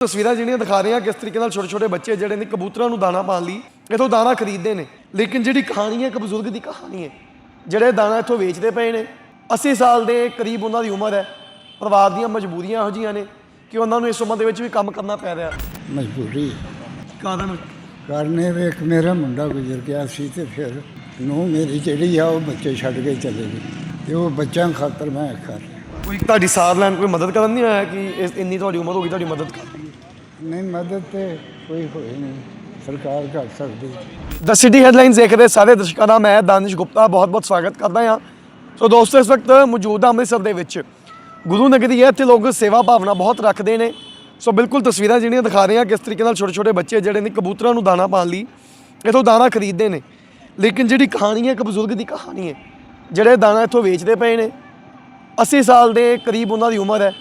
ਤਸਵੀਰਾਂ ਜਿਹੜੀਆਂ ਦਿਖਾ ਰਹੇ ਆ ਕਿਸ ਤਰੀਕੇ ਨਾਲ ਛੋਟੇ ਛੋਟੇ ਬੱਚੇ ਜਿਹੜੇ ਨੇ ਕਬੂਤਰਾਂ ਨੂੰ ਦਾਣਾ ਪਾਉਣ ਲਈ ਇਥੋਂ ਦਾਣਾ ਖਰੀਦਦੇ ਨੇ। ਲੇਕਿਨ ਜਿਹੜੀ ਕਹਾਣੀ ਹੈ ਇੱਕ ਬਜ਼ੁਰਗ ਦੀ ਕਹਾਣੀ ਹੈ ਜਿਹੜੇ ਦਾਣਾ ਇੱਥੋਂ ਵੇਚਦੇ ਪਏ ਨੇ 80 ਸਾਲ ਦੇ ਕਰੀਬ ਉਹਨਾਂ ਦੀ ਉਮਰ ਹੈ ਪਰਿਵਾਰ ਦੀਆਂ ਮਜਬੂਰੀਆਂ ਇਹੋ ਜਿਹੀਆਂ ਨੇ ਕਿ ਉਹਨਾਂ ਨੂੰ ਇਸ ਉਮਰ ਦੇ ਵਿੱਚ ਵੀ ਕੰਮ ਕਰਨਾ ਪੈ ਰਿਹਾ। ਮਜਬੂਰੀ। ਕਾਰਨ? ਕਰਨੇ ਵੇਖ ਮੇਰਾ ਮੁੰਡਾ ਗੁਜ਼ਰ ਗਿਆ ਸੀ ਤੇ ਫਿਰ ਨੂੰ ਮੇਰੀ ਜਿਹੜੀ ਆ ਉਹ ਬੱਚੇ ਛੱਡ ਕੇ ਚਲੇ ਗਏ। ਤੇ ਉਹ ਬੱਚਿਆਂ ਖਾਤਰ ਮੈਂ ਕਰ ਕੋਈ ਤੁਹਾਡੀ ਸਾਰ ਲੈਣ ਕੋਈ ਮਦਦ ਕਰਨ ਨਹੀਂ ਆਇਆ ਕਿ ਇਸ ਇੰਨੀ ਤੁਹਾਡੀ ਉਮਰ ਹੋ ਗਈ ਤੁਹਾਡੀ ਮਦਦ ਕਰ ਨਹੀਂ, ਮਦਦ ਤੇ ਕੋਈ ਹੋਈ ਨਹੀਂ। ਸਰਕਾਰ ਕਰ ਸਕਦੀ। ਦ ਸਿਟੀ ਹੈਡਲਾਈਨਸ ਦੇਖ ਰਹੇ ਸਾਰੇ ਦਰਸ਼ਕਾਂ ਦਾ, ਮੈਂ ਦਾਨਿਸ਼ ਗੁਪਤਾ, ਬਹੁਤ-ਬਹੁਤ ਸਵਾਗਤ ਕਰਦਾ ਹਾਂ। ਸੋ ਦੋਸਤੋ, ਇਸ ਵਕਤ ਮੌਜੂਦਾ ਅੰਮ੍ਰਿਤਸਰ ਦੇ ਵਿੱਚ। ਗੁਰੂ ਨਗਰੀ ਹੈ, ਇੱਥੇ ਲੋਕ ਸੇਵਾ ਭਾਵਨਾ ਬਹੁਤ ਰੱਖਦੇ ਨੇ। ਸੋ ਬਿਲਕੁਲ ਤਸਵੀਰਾਂ ਜਿਹੜੀਆਂ ਦਿਖਾ ਰਹੇ ਹਾਂ ਕਿਸ ਤਰੀਕੇ ਨਾਲ ਛੋਟੇ-ਛੋਟੇ ਬੱਚੇ ਜਿਹੜੇ ਨੇ ਕਬੂਤਰਾਂ ਨੂੰ ਦਾਣਾ ਪਾਉਣ ਲਈ ਇਥੋਂ ਦਾਣਾ ਖਰੀਦਦੇ ਨੇ। ਲੇਕਿਨ ਜਿਹੜੀ ਕਹਾਣੀ ਹੈ, ਇੱਕ ਬਜ਼ੁਰਗ ਦੀ ਕਹਾਣੀ ਹੈ, ਜਿਹੜੇ ਦਾਣਾ ਇੱਥੋਂ ਵੇਚਦੇ ਪਏ ਨੇ। 80 ਸਾਲ ਦੇ ਕਰੀਬ ਉਹਨਾਂ ਦੀ ਉਮਰ ਹੈ।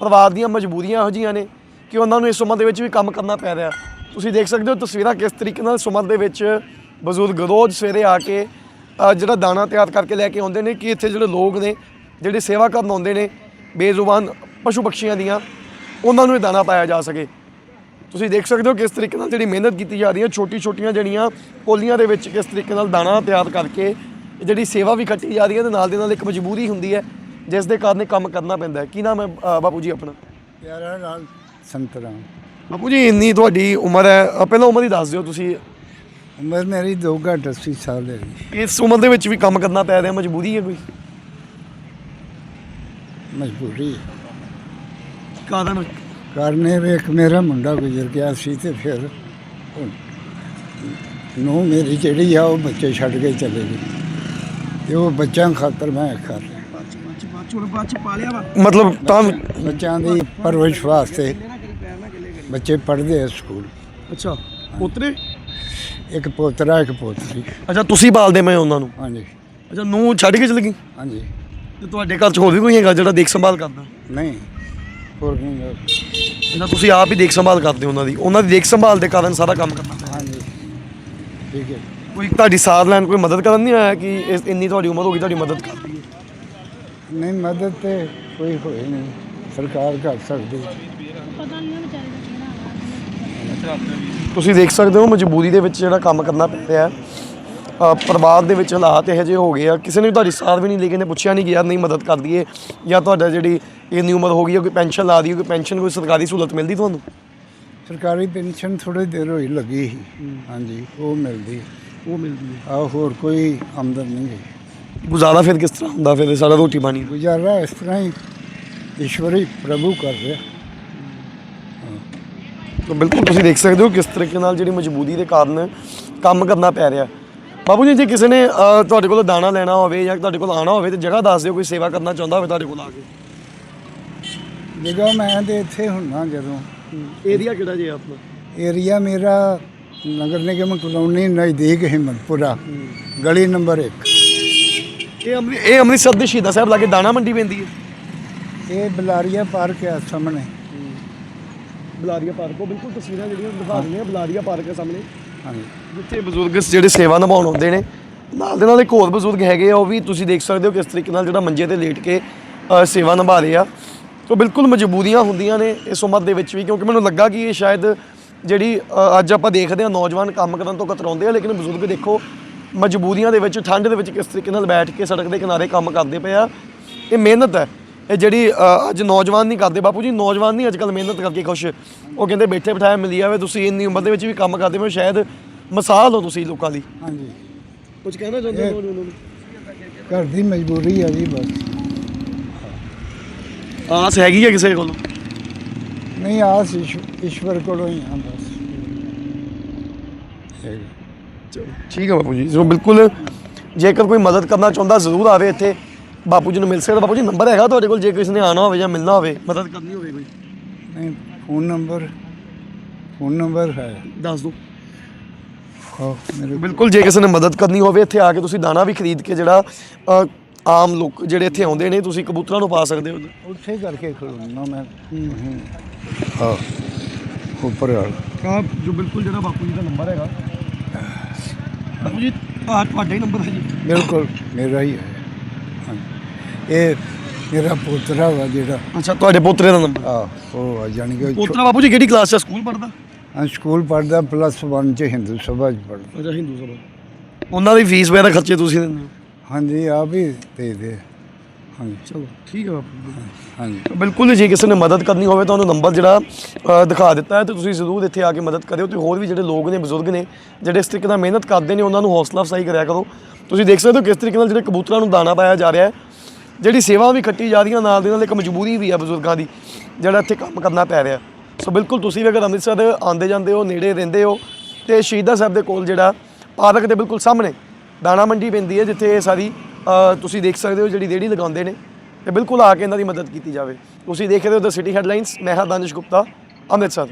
ਪਰਿਵਾਰ ਦੀਆਂ ਮਜਬੂਰੀਆਂ ਇਹੋ ਜਿਹੀਆਂ ਨੇ। ਕਿ ਉਹਨਾਂ ਨੂੰ ਇਸ ਉਮਰ ਦੇ ਵਿੱਚ ਵੀ ਕੰਮ ਕਰਨਾ ਪੈ ਰਿਹਾ। ਤੁਸੀਂ ਦੇਖ ਸਕਦੇ ਹੋ ਤਸਵੀਰਾਂ ਕਿਸ ਤਰੀਕੇ ਨਾਲ ਇਸ ਉਮਰ ਦੇ ਵਿੱਚ ਬਜ਼ੁਰਗ ਰੋਜ਼ ਸਵੇਰੇ ਆ ਕੇ ਜਿਹੜਾ ਦਾਣਾ ਤਿਆਰ ਕਰਕੇ ਲੈ ਕੇ ਆਉਂਦੇ ਨੇ ਕਿ ਇੱਥੇ ਜਿਹੜੇ ਲੋਕ ਨੇ, ਜਿਹੜੇ ਸੇਵਾ ਕਰਨ ਆਉਂਦੇ ਨੇ, ਬੇਜ਼ੁਬਾਨ ਪਸ਼ੂ ਪਕਸ਼ੀਆਂ ਦੀਆਂ, ਉਹਨਾਂ ਨੂੰ ਇਹ ਦਾਣਾ ਪਾਇਆ ਜਾ ਸਕੇ। ਤੁਸੀਂ ਦੇਖ ਸਕਦੇ ਹੋ ਕਿਸ ਤਰੀਕੇ ਨਾਲ ਜਿਹੜੀ ਮਿਹਨਤ ਕੀਤੀ ਜਾ ਰਹੀ ਹੈ ਛੋਟੀ ਛੋਟੀਆਂ ਜਿਹੜੀਆਂ ਕੋਲੀਆਂ ਦੇ ਵਿੱਚ ਕਿਸ ਤਰੀਕੇ ਨਾਲ ਦਾਣਾ ਤਿਆਰ ਕਰਕੇ, ਜਿਹੜੀ ਸੇਵਾ ਵੀ ਕੱਟੀ ਜਾ ਰਹੀ ਹੈ, ਤੇ ਨਾਲ ਦੇ ਨਾਲ ਇੱਕ ਮਜਬੂਰੀ ਹੁੰਦੀ ਹੈ, ਜਿਸ ਦੇ ਕਾਰਨ ਇਹ ਕੰਮ ਕਰਨਾ ਪੈਂਦਾ ਹੈ। ਕੀ ਨਾਮ ਹੈ ਬਾਪੂ ਜੀ ਆਪਣਾ? ਪਿਆਰਾ ਲਾਲ ਸੰਤਰਾ। ਬਾਪੂ ਜੀ ਇੰਨੀ ਤੁਹਾਡੀ ਉਮਰ ਹੈ ਪਹਿਲਾਂ ਉਮਰ ਹੀ ਦੱਸ ਦਿਓ ਤੁਸੀਂ। ਉਮਰ ਮੇਰੀ ਦੋ ਘੱਟ 80 ਸਾਲ ਹੈ ਇਸ ਉਮਰ ਦੇ ਵਿੱਚ ਵੀ ਕੰਮ ਕਰਨਾ ਪੈ ਰਿਹਾ ਮਜਬੂਰੀ ਹੈ ਕੋਈ? ਮਜਬੂਰੀ। ਹੈ। ਕਾਰਨ ਕਰਨੇ ਵੇਖ ਮੇਰਾ ਮੁੰਡਾ ਗੁਜ਼ਰ ਗਿਆ ਸੀ ਤੇ ਫਿਰ ਨੂੰ ਮੇਰੀ ਜਿਹੜੀ ਆ ਉਹ ਬੱਚੇ ਛੱਡ ਕੇ ਚਲੇ ਗਏ। ਤੇ ਉਹ ਬੱਚਿਆਂ ਖਾਤਰ ਮੈਂ ਕਰ ਰਿਹਾ ਮਤਲਬ ਤਾਂ ਬੱਚਿਆਂ ਦੀ ਪਰਵਰਿਸ਼ ਵਾਸਤੇ ਬੱਚੇ ਪੜ੍ਹਦੇ ਆ ਸਕੂਲ। ਅੱਛਾ ਉਤਰੇ ਇੱਕ ਪੋਤਰਾ ਇੱਕ ਪੋਤਰੀ। ਅੱਛਾ ਤੁਸੀਂ ਪਾਲਦੇ ਮੈਂ ਉਹਨਾਂ ਨੂੰ? ਹਾਂਜੀ। ਅੱਛਾ ਨੂੰ ਛੱਡ ਕੇ ਚਲ ਗਈ? ਹਾਂਜੀ। ਤੇ ਤੁਹਾਡੇ ਘਰ ਚ ਹੋਰ ਵੀ ਕੋਈ ਹੈਗਾ ਜਿਹੜਾ ਦੇਖ ਸੰਭਾਲ ਕਰਦਾ? ਨਹੀਂ ਹੋਰ ਨਹੀਂ। ਇਹਨਾਂ ਤੁਸੀਂ ਆਪ ਹੀ ਦੇਖ ਸੰਭਾਲ ਕਰਦੇ ਹੋ ਉਹਨਾਂ ਦੀ। ਉਹਨਾਂ ਦੀ ਦੇਖ ਸੰਭਾਲ ਦੇ ਕਾਰਨ ਸਾਰਾ ਕੰਮ ਕਰਨਾ ਪੈਂਦਾ ਹਾਂਜੀ। ਠੀਕ ਹੈ। ਕੋਈ ਤੁਹਾਡੀ ਸਾਰ ਲੈਣ ਕੋਈ ਮਦਦ ਕਰਨ ਨਹੀਂ ਆਇਆ ਕਿ ਇਸ ਇੰਨੀ ਤੁਹਾਡੀ ਉਮਰ ਹੋ ਗਈ ਤੁਹਾਡੀ ਮਦਦ ਕਰ ਦਈਏ? ਨਹੀਂ ਮਦਦ ਤੇ ਕੋਈ ਹੋਈ ਨਹੀਂ। ਸਰਕਾਰ ਕਰ ਸਕਦੀ। ਪਤਾ ਨਹੀਂ ਤੁਸੀਂ ਦੇਖ ਸਕਦੇ ਹੋ ਮਜਬੂਰੀ ਦੇ ਵਿੱਚ ਜਿਹੜਾ ਕੰਮ ਕਰਨਾ ਪੈ ਰਿਹਾ ਹੈ। ਪਰਿਵਾਰ ਦੇ ਵਿੱਚ ਹਾਲਾਤ ਇਹੋ ਜਿਹੇ ਹੋ ਗਏ ਆ। ਕਿਸੇ ਨੇ ਤੁਹਾਡੀ ਸਾਰ ਵੀ ਨਹੀਂ ਲਈ ਨੇ ਪੁੱਛਿਆ ਨਹੀਂ ਗਿਆ ਨਹੀਂ ਮਦਦ ਕਰ ਦਈਏ ਜਾਂ ਤੁਹਾਡਾ ਜਿਹੜੀ ਇੰਨੀ ਉਮਰ ਹੋ ਗਈ ਹੈ ਕੋਈ ਪੈਨਸ਼ਨ ਲਾ ਦਈਏ ਕੋਈ ਪੈਨਸ਼ਨ ਕੋਈ ਸਰਕਾਰੀ ਸਹੂਲਤ ਮਿਲਦੀ ਤੁਹਾਨੂੰ? ਸਰਕਾਰੀ ਪੈਨਸ਼ਨ ਥੋੜੀ ਦੇਰ ਹੋਈ ਲੱਗੀ ਸੀ। ਹਾਂਜੀ ਉਹ ਮਿਲਦੀ। ਉਹ ਮਿਲਦੀ ਆ ਹੋਰ ਕੋਈ ਆਮਦਨ ਨਹੀਂ ਹੈ ਗੁਜ਼ਾਰਾ ਫਿਰ ਕਿਸ ਤਰ੍ਹਾਂ ਹੁੰਦਾ? ਫਿਰ ਸਾਡਾ ਰੋਟੀ ਪਾਣੀ ਗੁਜ਼ਾਰਾ ਇਸ ਤਰ੍ਹਾਂ ਹੀ ਈਸ਼ਵਰੀ ਪ੍ਰਭੂ ਕਰ ਰਿਹਾ। ਤਾਂ ਬਿਲਕੁਲ ਤੁਸੀਂ ਦੇਖ ਸਕਦੇ ਹੋ ਕਿਸ ਤਰੀਕੇ ਨਾਲ ਜਿਹੜੀ ਮਜਬੂਰੀ ਦੇ ਕਾਰਨ ਕੰਮ ਕਰਨਾ ਪੈ ਰਿਹਾ। ਬਾਬੂ ਜੀ ਜੇ ਕਿਸੇ ਨੇ ਤੁਹਾਡੇ ਕੋਲ ਦਾਣਾ ਲੈਣਾ ਹੋਵੇ ਜਾਂ ਤੁਹਾਡੇ ਕੋਲ ਆਣਾ ਹੋਵੇ ਤੇ ਜਗ੍ਹਾ ਦੱਸ ਦਿਓ ਕੋਈ ਸੇਵਾ ਕਰਨਾ ਚਾਹੁੰਦਾ ਹੋਵੇ ਤੁਹਾਡੇ ਕੋਲ ਆ ਕੇ। ਜਗ੍ਹਾ ਮੈਂ ਤੇ ਇੱਥੇ ਹੁੰਨਾ ਜਦੋਂ। ਏਰੀਆ ਕਿਹੜਾ ਜੇ ਆਪਣਾ? ਏਰੀਆ ਮੇਰਾ ਨਗਰ ਨਿਗਮ ਕਲੋਨੀ ਨਜ਼ਦੀਕ ਹਿੰਮਤਪੁਰਾ ਗਲੀ ਨੰਬਰ 1 ਇਹ ਅੰਮ੍ਰਿ ਇਹ ਅੰਮ੍ਰਿਤਸਰ ਦੇ ਸ਼ਹੀਦਾਂ ਸਾਹਿਬ ਲਾਗੇ ਦਾਣਾ ਮੰਡੀ ਪੈਂਦੀ ਹੈ। ਇਹ ਬਲਾਰੀਆ ਪਾਰਕ ਆ ਸਾਹਮਣੇ। ਬਲਾਰੀਆ ਪਾਰਕ ਉਹ ਬਿਲਕੁਲ ਤਸਵੀਰਾਂ ਜਿਹੜੀਆਂ ਦਿਖਾ ਰਹੀਆਂ ਬਲਾਰੀਆ ਪਾਰਕ ਦੇ ਸਾਹਮਣੇ। ਹਾਂਜੀ। ਜਿੱਥੇ ਬਜ਼ੁਰਗ ਜਿਹੜੇ ਸੇਵਾ ਨਿਭਾਉਣ ਆਉਂਦੇ ਨੇ ਨਾਲ ਦੇ ਨਾਲ ਇੱਕ ਹੋਰ ਬਜ਼ੁਰਗ ਹੈਗੇ ਆ ਉਹ ਵੀ ਤੁਸੀਂ ਦੇਖ ਸਕਦੇ ਹੋ ਕਿਸ ਤਰੀਕੇ ਨਾਲ ਜਿਹੜਾ ਮੰਜੇ ਤੇ ਲੇਟ ਕੇ ਸੇਵਾ ਨਿਭਾ ਰਹੇ ਆ। ਸੋ ਬਿਲਕੁਲ ਮਜਬੂਰੀਆਂ ਹੁੰਦੀਆਂ ਨੇ ਇਸ ਉਮਰ ਦੇ ਵਿੱਚ ਵੀ ਕਿਉਂਕਿ ਮੈਨੂੰ ਲੱਗਾ ਕਿ ਇਹ ਸ਼ਾਇਦ ਜਿਹੜੀ ਅੱਜ ਆਪਾਂ ਦੇਖਦੇ ਹਾਂ ਨੌਜਵਾਨ ਕੰਮ ਕਰਨ ਤੋਂ ਕਤਰਾਉਂਦੇ ਆ ਲੇਕਿਨ ਬਜ਼ੁਰਗ ਦੇਖੋ ਮਜਬੂਰੀਆਂ ਦੇ ਵਿੱਚ ਠੰਡ ਦੇ ਵਿੱਚ ਕਿਸ ਤਰੀਕੇ ਨਾਲ ਬੈਠ ਕੇ ਸੜਕ ਦੇ ਕਿਨਾਰੇ ਕੰਮ ਕਰਦੇ ਪਏ ਆ। ਇਹ ਮਿਹਨਤ ਹੈ। ਇਹ ਜਿਹੜੀ ਅੱਜ ਨੌਜਵਾਨ ਨਹੀਂ ਕਰਦੇ ਬਾਪੂ ਜੀ ਨੌਜਵਾਨ ਨਹੀਂ ਅੱਜ ਕੱਲ ਮਿਹਨਤ ਕਰਕੇ ਖੁਸ਼। ਉਹ ਕਹਿੰਦੇ ਬੈਠੇ ਬਿਠਾਏ ਮਿਲੀ ਜਾਵੇ ਤੁਸੀਂ ਇੰਨੀ ਉਮਰ ਦੇ ਵਿੱਚ ਵੀ ਕੰਮ ਕਰਦੇ ਹੋ ਸ਼ਾਇਦ ਮਿਸਾਲ ਹੋ ਤੁਸੀਂ ਲੋਕਾਂ ਦੀ। ਹਾਂਜੀ। ਕੁਝ ਕਹਿਣਾ ਚਾਹੁੰਦੇ ਹੋ ਉਹਨਾਂ ਨੂੰ? ਘਰ ਦੀ ਮਜਬੂਰੀ ਆ ਜੀ ਬਸ। ਆਸ ਹੈਗੀ ਹੈ ਕਿਸੇ ਕੋਲ? ਨਹੀਂ ਆਸ ਈਸ਼- ਈਸ਼ਵਰ ਕੋਲੋਂ ਹੀ ਆ ਬਸ। ਠੀਕ ਹੈ ਬਾਪੂ ਜੀ। ਜੋ ਬਿਲਕੁਲ ਜੇਕਰ ਕੋਈ ਮਦਦ ਕਰਨਾ ਚਾਹੁੰਦਾ ਜ਼ਰੂਰ ਆਵੇ ਇੱਥੇ। ਬਾਪੂ ਜੀ ਨੂੰ ਮਿਲ ਸਕਦਾ। ਬਾਪੂ ਜੀ ਨੰਬਰ ਹੈਗਾ ਤੁਹਾਡੇ ਕੋਲ? ਜੇ ਕਿਸੇ ਨੇ ਆਣਾ ਹੋਵੇ ਜਾਂ ਮਿਲਣਾ ਹੋਵੇ ਮਦਦ ਕਰਨੀ ਹੋਵੇ ਕੋਈ। ਨਹੀਂ ਫੋਨ ਨੰਬਰ ਫੋਨ ਨੰਬਰ ਹੈ। ਦੱਸ ਦਿਓ। ਹਾਂ ਮੇਰੇ ਬਿਲਕੁਲ ਜੇ ਕਿਸੇ ਨੇ ਮਦਦ ਕਰਨੀ ਹੋਵੇ ਇੱਥੇ ਆ ਕੇ ਤੁਸੀਂ ਦਾਣਾ ਵੀ ਖਰੀਦ ਕੇ ਜਿਹੜਾ ਅ, ਆਮ ਲੋਕ ਜਿਹੜੇ ਇੱਥੇ ਆਉਂਦੇ ਨੇ ਤੁਸੀਂ ਕਬੂਤਰਾਂ ਨੂੰ ਪਾ ਸਕਦੇ ਹੋ। ਉੱਥੇ ਕਰਕੇ ਖੜੋਣਾ ਮੈਂ। ਹਾਂ ਉੱਪਰ ਆ। ਆ ਜੋ ਬਿਲਕੁਲ ਜਿਹੜਾ ਬਾਪੂ ਜੀ ਦਾ ਨੰਬਰ ਹੈਗਾ। ਬਾਪੂ ਜੀ ਆ ਤੁਹਾਡਾ ਹੀ ਨੰਬਰ ਹੈ ਜੀ। ਬਿਲਕੁਲ ਮੇਰਾ ਹੀ ਹੈ। ਇਹ ਮੇਰਾ ਪੋਤਰਾ ਵਾ ਜਿਹੜਾ। ਅੱਛਾ ਤੁਹਾਡੇ ਪੋਤਰੇ ਦਾ ਨੰਬਰ? ਆ ਉਹ ਆ ਜਾਣੀ ਕਿ ਪੋਤਰਾ ਬਾਪੂ ਜੀ ਕਿਹੜੀ ਕਲਾਸ 'ਚ? ਸਕੂਲ ਪੜ੍ਹਦਾ? ਹਾਂ, ਸਕੂਲ ਪੜਦਾ ਪਲੱਸ 1 ਚ ਹਿੰਦੂ ਸਭਾ ਚ ਪੜਦਾ ਅੱਛਾ ਹਿੰਦੂ ਸਭਾ। ਉਹਨਾਂ ਦੀ ਫੀਸ ਵਗੈਰਾ ਖਰਚੇ ਤੁਸੀਂ ਦਿੰਦੇ ਹੋ? ਹਾਂਜੀ ਆ ਵੀ ਦੇ ਦੇ। ਹਾਂਜੀ। ਚਲੋ ਠੀਕ ਹੈ ਬਾਪੂ ਹਾਂਜੀ। ਬਿਲਕੁਲ ਜੇ ਕਿਸੇ ਨੇ ਮਦਦ ਕਰਨੀ ਹੋਵੇ ਤਾਂ ਉਹਨੂੰ ਨੰਬਰ ਜਿਹੜਾ ਅ, ਦਿਖਾ ਦਿੱਤਾ ਹੈ ਤੇ ਤੁਸੀਂ ਜ਼ਰੂਰ ਇੱਥੇ ਆ ਕੇ ਮਦਦ ਕਰਿਓ ਤੇ ਹੋਰ ਵੀ ਜਿਹੜੇ ਲੋਕ ਨੇ ਬਜ਼ੁਰਗ ਨੇ ਜਿਹੜੇ ਇਸ ਤਰੀਕੇ ਨਾਲ ਮਿਹਨਤ ਕਰਦੇ ਨੇ ਉਹਨਾਂ ਨੂੰ ਹੌਸਲਾ ਅਫਜ਼ਾਈ ਕਰਿਆ ਕਰੋ। ਤੁਸੀਂ ਦੇਖ ਸਕਦੇ ਹੋ ਕਿਸ ਤਰੀਕੇ ਨਾਲ ਜਿਹੜੇ ਕਬੂਤਰਾਂ ਨੂੰ ਦਾਣਾ ਪਾਇਆ ਜਾ ਰਿਹਾ ਹੈ। ਜਿਹੜੀ ਸੇਵਾ ਵੀ ਖੱਟੀ ਜਾ ਰਹੀਆਂ ਨਾਲ ਦੇ ਨਾਲ ਇੱਕ ਮਜਬੂਰੀ ਵੀ ਆ ਬਜ਼ੁਰਗਾਂ ਦੀ ਜਿਹੜਾ ਇੱਥੇ ਕੰਮ ਕਰਨਾ ਪੈ ਰਿਹਾ। ਸੋ ਬਿਲਕੁਲ ਤੁਸੀਂ ਵੀ ਅਗਰ ਅੰਮ੍ਰਿਤਸਰ ਆਉਂਦੇ ਜਾਂਦੇ ਹੋ ਨੇੜੇ ਰਹਿੰਦੇ ਹੋ ਤੇ ਸ਼ਹੀਦਾਂ ਸਾਹਿਬ ਦੇ ਕੋਲ ਜਿਹੜਾ ਪਾਰਕ ਦੇ ਬਿਲਕੁਲ ਸਾਹਮਣੇ ਦਾਣਾ ਮੰਡੀ ਪੈਂਦੀ ਹੈ ਜਿੱਥੇ ਇਹ ਸਾਰੀ ਤੁਸੀਂ ਦੇਖ ਸਕਦੇ ਹੋ ਜਿਹੜੀ ਰੇਹੜੀ ਲਗਾਉਂਦੇ ਨੇ ਤੇ ਬਿਲਕੁਲ ਆ ਕੇ ਇਹਨਾਂ ਦੀ ਮਦਦ ਕੀਤੀ ਜਾਵੇ। ਤੁਸੀਂ ਦੇਖ ਰਹੇ ਹੋ ਦ ਸਿਟੀ ਹੈਡਲਾਈਨਸ ਮੈਂ ਹਾਂ ਦਾਨਿਸ਼ ਗੁਪਤਾ, ਅੰਮ੍ਰਿਤਸਰ।